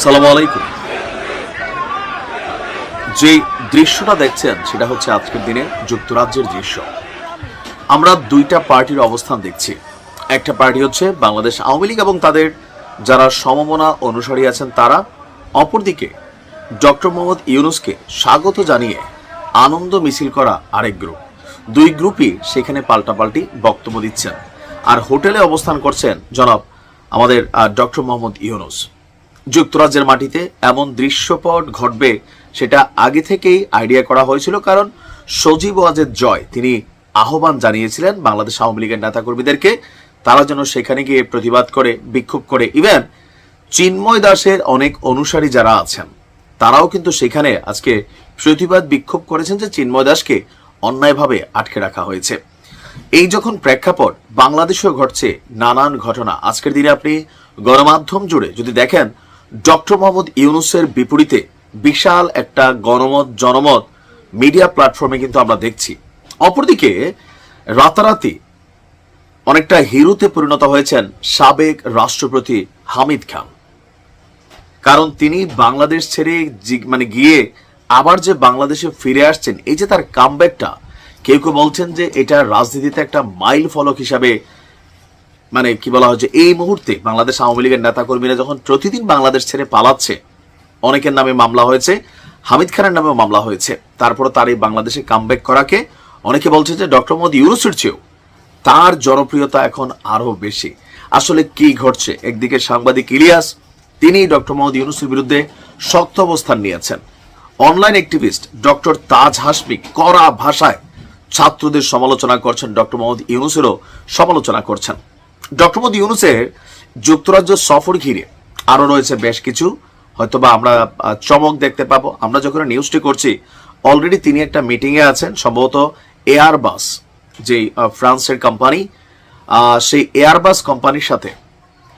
আসসালামু আলাইকুম। যে দৃশ্যটা দেখছেন, সেটা হচ্ছে আজকের দিনে যুক্তরাজ্যের দৃশ্য। আমরা দুইটা পার্টির অবস্থান দেখছি। একটা পার্টি হচ্ছে বাংলাদেশ আওয়ামী লীগ এবং তাদের যারা সমমনা অনুসারী আছেন, তারা। অপরদিকে, ডক্টর মোহাম্মদ ইউনুসকে স্বাগত জানিয়ে আনন্দ মিছিল করা আরেক গ্রুপ। দুই গ্রুপই সেখানে পাল্টাপাল্টি বক্তব্য দিচ্ছেন। আর হোটেলে অবস্থান করছেন জনাব আমাদের ডক্টর মোহাম্মদ ইউনুস। যুক্তরাজ্যের মাটিতে এমন দৃশ্যপট ঘটবে সেটা আগে থেকেই আইডিয়া করা হয়েছিল, কারণ সজীব ওয়াজের জয়, তিনি আহ্বান জানিয়েছিলেন বাংলাদেশ আওয়ামী লীগের নেতাকর্মীদেরকে, তারা যেন সেখানে গিয়ে প্রতিবাদ করে, বিক্ষোভ করে। ইভেন চিন্ময় দাসের অনেক অনুসারী যারা আছেন, তারাও কিন্তু সেখানে আজকে প্রতিবাদ বিক্ষোভ করেছেন যে চিন্ময় দাসকে অন্যায়ভাবে আটকে রাখা হয়েছে। এই যখন প্রেক্ষাপট বাংলাদেশেও ঘটছে, নানান ঘটনা। আজকের দিনে আপনি গণমাধ্যম জুড়ে যদি দেখেন ডক্টর মোহাম্মদ ইউনুসের বিপরীতে বিশাল একটা গণমত, জনমত মিডিয়া প্ল্যাটফর্মে কিন্তু আমরা দেখছি। অপরদিকে রাতারাতি অনেকটা হিরোতে পরিণত হয়েছেন সাবেক রাষ্ট্রপতি হামিদ খান। কারণ তিনি বাংলাদেশ ছেড়ে মানে গিয়ে আবার যে বাংলাদেশে ফিরে আসছেন, এই যে তার কামব্যাকটা কেউ কেউ বলছেন যে এটা রাজনীতিতে একটা মাইল ফলক হিসাবে মানে কি বলা হচ্ছে এই মুহূর্তে বাংলাদেশ আওয়ামী লীগের নেতাকর্মীরা যখন প্রতিদিন বাংলাদেশ ছেড়ে পালাচ্ছে, অনেকের নামে মামলা হয়েছে, হামিদ খানের নামেও মামলা হয়েছে। তারপর তার এই বাংলাদেশে কামব্যাক করাকে অনেকে বলছে যে ডক্টর মোহাম্মদ ইউনুসের চেয়েও তার জনপ্রিয়তা এখন আরও বেশি। আসলে কি ঘটছে? একদিকে সাংবাদিক ইলিয়াস তিনি ডক্টর মোহাম্মদ ইউনুসের বিরুদ্ধে শক্ত অবস্থান নিয়েছেন। Online activist doctor Taj Hashmi কড়া ভাষায় ছাত্রদের সমালোচনা করছেন, ডক্টর মোহাম্মদ ইউনুসেরও সমালোচনা করছেন। ডক্টর মোহাম্মদ ইউনুসের যুক্তরাজ্য সফর ঘিরে আরও রয়েছে বেশ কিছু। হয়তোবা আমরা চমক দেখতে পাবো। আমরা যখন নিউজটি করছি অলরেডি তিনি একটা মিটিংয়ে আছেন, সম্ভবত এয়ারবাস যে ফ্রান্সের কোম্পানি সেই এয়ারবাস কোম্পানির সাথে।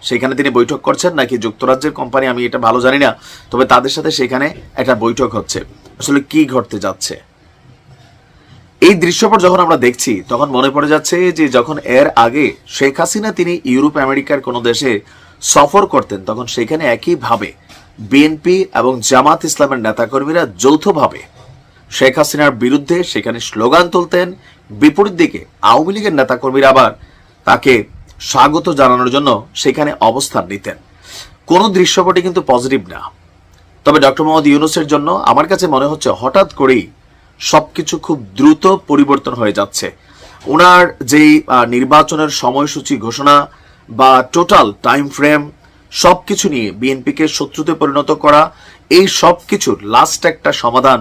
সেখানে তিনি বৈঠক করছেন, নাকি যুক্তরাজ্যের কোম্পানি আমি এটা ভালো জানি না, তবে তাদের সাথে সেখানে একটা বৈঠক হচ্ছে। আসলে কি ঘটতে যাচ্ছে? এই দৃশ্যপট যখন আমরা দেখছি, তখন মনে পড়ে যাচ্ছে যে যখন এর আগে শেখ হাসিনা তিনি ইউরোপ, আমেরিকার কোনো দেশে সফর করতেন, তখন সেখানে একইভাবে বিএনপি এবং জামাত ইসলামের নেতাকর্মীরা যৌথভাবে শেখ হাসিনার বিরুদ্ধে সেখানে স্লোগান তুলতেন। বিপরীত দিকে আওয়ামী লীগের নেতাকর্মীরা আবার তাকে স্বাগত জানানোর জন্য সেখানে অবস্থান নিতেন। কোনো দৃশ্যপটই কিন্তু পজিটিভ না। তবে ডক্টর মোহাম্মদ ইউনুসের জন্য আমার কাছে মনে হচ্ছে হঠাৎ করেই সবকিছু খুব দ্রুত পরিবর্তন হয়ে যাচ্ছে। ওনার যেই নির্বাচনের সময়সূচি ঘোষণা বা টোটাল টাইম ফ্রেম সবকিছু নিয়ে বিএনপিকে শত্রুতে পরিণত করা, এই সব কিছুর লাস্ট একটা সমাধান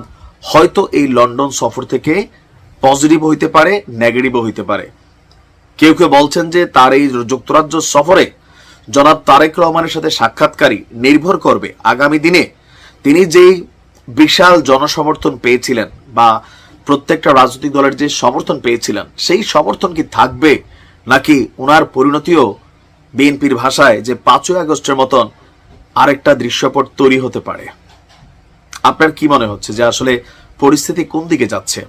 হয়তো এই লন্ডন সফর থেকে পজিটিভ হইতে পারে নেগেটিভও হইতে পারে। কেউ কেউ বলছেন যে তার এই যুক্তরাজ্য সফরে জনাব তারেক রহমানের সাথে সাক্ষাৎকারী নির্ভর করবে। আগামী দিনে তিনি যেই বিশাল জনসমর্থন পেয়েছিলেন বা প্রত্যেকটা রাজনৈতিক দলের যে সমর্থন পেয়েছিলেন, সেই সমর্থন কি থাকবে? নাকি ওনার পরিণতিও বিএনপির ভাষায় যে পাঁচই আগস্টের মতন আরেকটা দৃশ্যপট তৈরি হতে পারে? আপনার কি মনে হচ্ছে যে আসলে পরিস্থিতি কোন দিকে যাচ্ছে?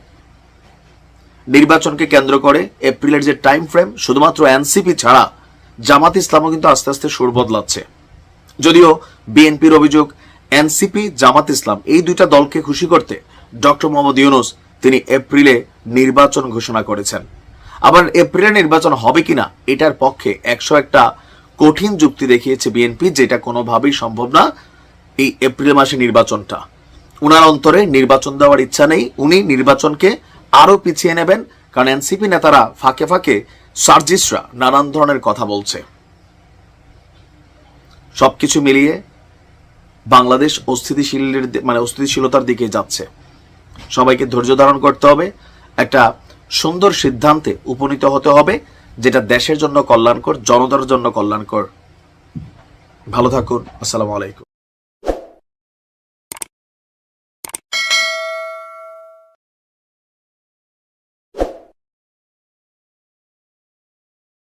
নির্বাচনকে কেন্দ্র করে এপ্রিলের যে টাইম ফ্রেম শুধুমাত্র এনসিপি ছাড়া জামাত ইসলামও কিন্তু আস্তে আস্তে সুর বদলাচ্ছে। যদিও বিএনপির অভিযোগ এনসিপি, জামাত ইসলাম এই দুইটা দলকে খুশি করতে ডক্টর মোহাম্মদ ইউনুস তিনি এপ্রিলে নির্বাচন ঘোষণা করেছেন। আবার এপ্রিলে নির্বাচন হবে কিনা এটার পক্ষে একশো একটা কঠিন যুক্তি দেখিয়েছে বিএনপি, যেটা কোনোভাবেই সম্ভব না এই এপ্রিল মাসে নির্বাচনটা। উনার অন্তরে নির্বাচন দেওয়ার ইচ্ছা নেই, উনি নির্বাচনকে আরও পিছিয়ে নেবেন, কারণ এনসিপি নেতারা ফাঁকে ফাঁকে সার্জিসরা নানান ধরনের কথা বলছে। সবকিছু মিলিয়ে বাংলাদেশ অস্থিতিশীলের মানে অস্থিতিশীলতার দিকে যাচ্ছে। সবাইকে ধৈর্য ধারণ করতে হবে। একটা সুন্দর সিদ্ধান্তে উপনীত হতে হবে, যেটা দেশের জন্য কল্যাণকর, জনতার জন্য কল্যাণকর। ভালো থাকুন। আসসালামু আলাইকুম।